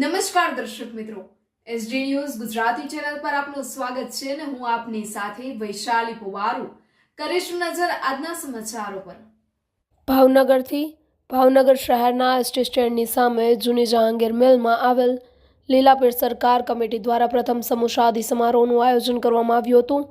નમસ્કાર દર્શક મિત્રો. એસડી ન્યૂઝ ગુજરાતી ચેનલ પર આપનું સ્વાગત છે અને હું આપની સાથે વૈશાલી પુવારુ. કરીશું નજર આજના સમાચારો પર. ભાવનગરથી ભાવનગર શહેરના એસટી સ્ટેન્ડની સામે જૂની જહાંગીર મિલમાં આવેલ લીલાપીર સરકાર કમિટી દ્વારા પ્રથમ સમૂહ સમારોહનું આયોજન કરવામાં આવ્યું હતું.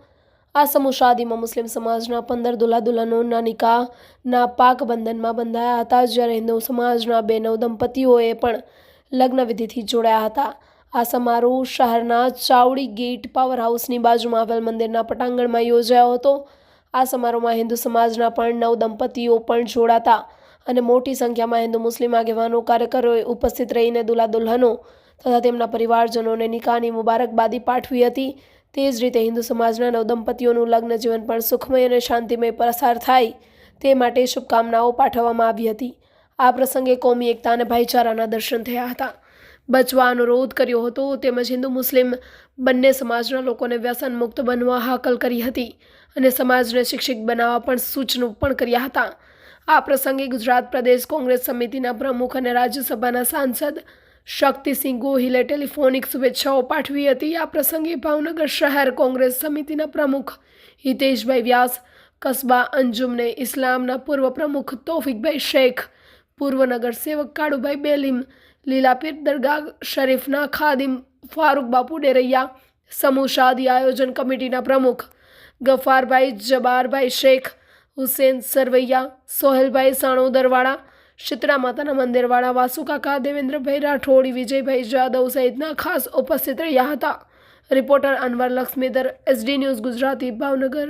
આ સમૂહ શાદીમાં મુસ્લિમ સમાજના પંદર દુલ્હા દુલ્હનોના નિકાહના પાક બંધનમાં બંધાયા હતા. જ્યારે હિન્દુ સમાજના બે નવ દંપતીઓએ પણ લગ્ન વિધિથી જોડાયા હતા. આ સમારોહ શહેરના ચાવડી ગેટ પાવર હાઉસની બાજુમાં આવેલ મંદિરના પટાંગણમાં યોજાયો હતો. આ સમારોહમાં હિન્દુ સમાજના પણ નવ દંપતીઓ પણ જોડાતા અને મોટી સંખ્યામાં હિન્દુ મુસ્લિમ આગેવાનો કાર્યકરોએ ઉપસ્થિત રહીને દુલા દુલ્હનો તથા તેમના પરિવારજનોને નિકાહની મુબારકબાદી પાઠવી હતી. તે જ રીતે હિન્દુ સમાજના નવ દંપતીઓનું લગ્ન જીવન પણ સુખમય અને શાંતિમય પસાર થાય તે માટે શુભકામનાઓ પાઠવવામાં આવી હતી. આ પ્રસંગે કોમી એકતા અને ભાઈચારાના દર્શન થયા હતા. બચવા અનુરોધ કર્યો હતો તેમજ હિન્દુ મુસ્લિમ બંને સમાજના લોકોને વ્યસન મુક્ત બનવા હાકલ કરી હતી અને સમાજને શિક્ષિત બનાવવા પણ સૂચનો પણ કર્યા હતા. આ પ્રસંગે ગુજરાત પ્રદેશ કોંગ્રેસ સમિતિના પ્રમુખ અને રાજ્યસભાના સાંસદ શક્તિસિંહ ગોહિલે ટેલિફોનિક શુભેચ્છાઓ પાઠવી હતી. આ પ્રસંગે ભાવનગર શહેર કોંગ્રેસ સમિતિના પ્રમુખ હિતેશભાઈ વ્યાસ, કસ્બા અંજુમને ઇસ્લામના પૂર્વ પ્રમુખ તોફિકભાઈ શેખ પૂર્વ નગરસેવક કાળુભાઈ બેલીમ, લીલાપીર દરગાહ શરીફના ખાદિમ ફારૂક બાપુ ડેરૈયા સમૂહ શાદી આયોજન કમિટીના પ્રમુખ ગફારભાઈ જબારભાઈ શેખ, હુસેન સરવૈયા, સોહેલભાઈ સાણોદરવાળા શીતળા માતાના મંદિરવાળા, વાસુકાકા દેવેન્દ્રભાઈ રાઠોડ, વિજયભાઈ જાદવ સહિતના ખાસ ઉપસ્થિત રહ્યા હતા. Reporter Anwar Laxmidhar, SD news Gujarati, Bhavnagar.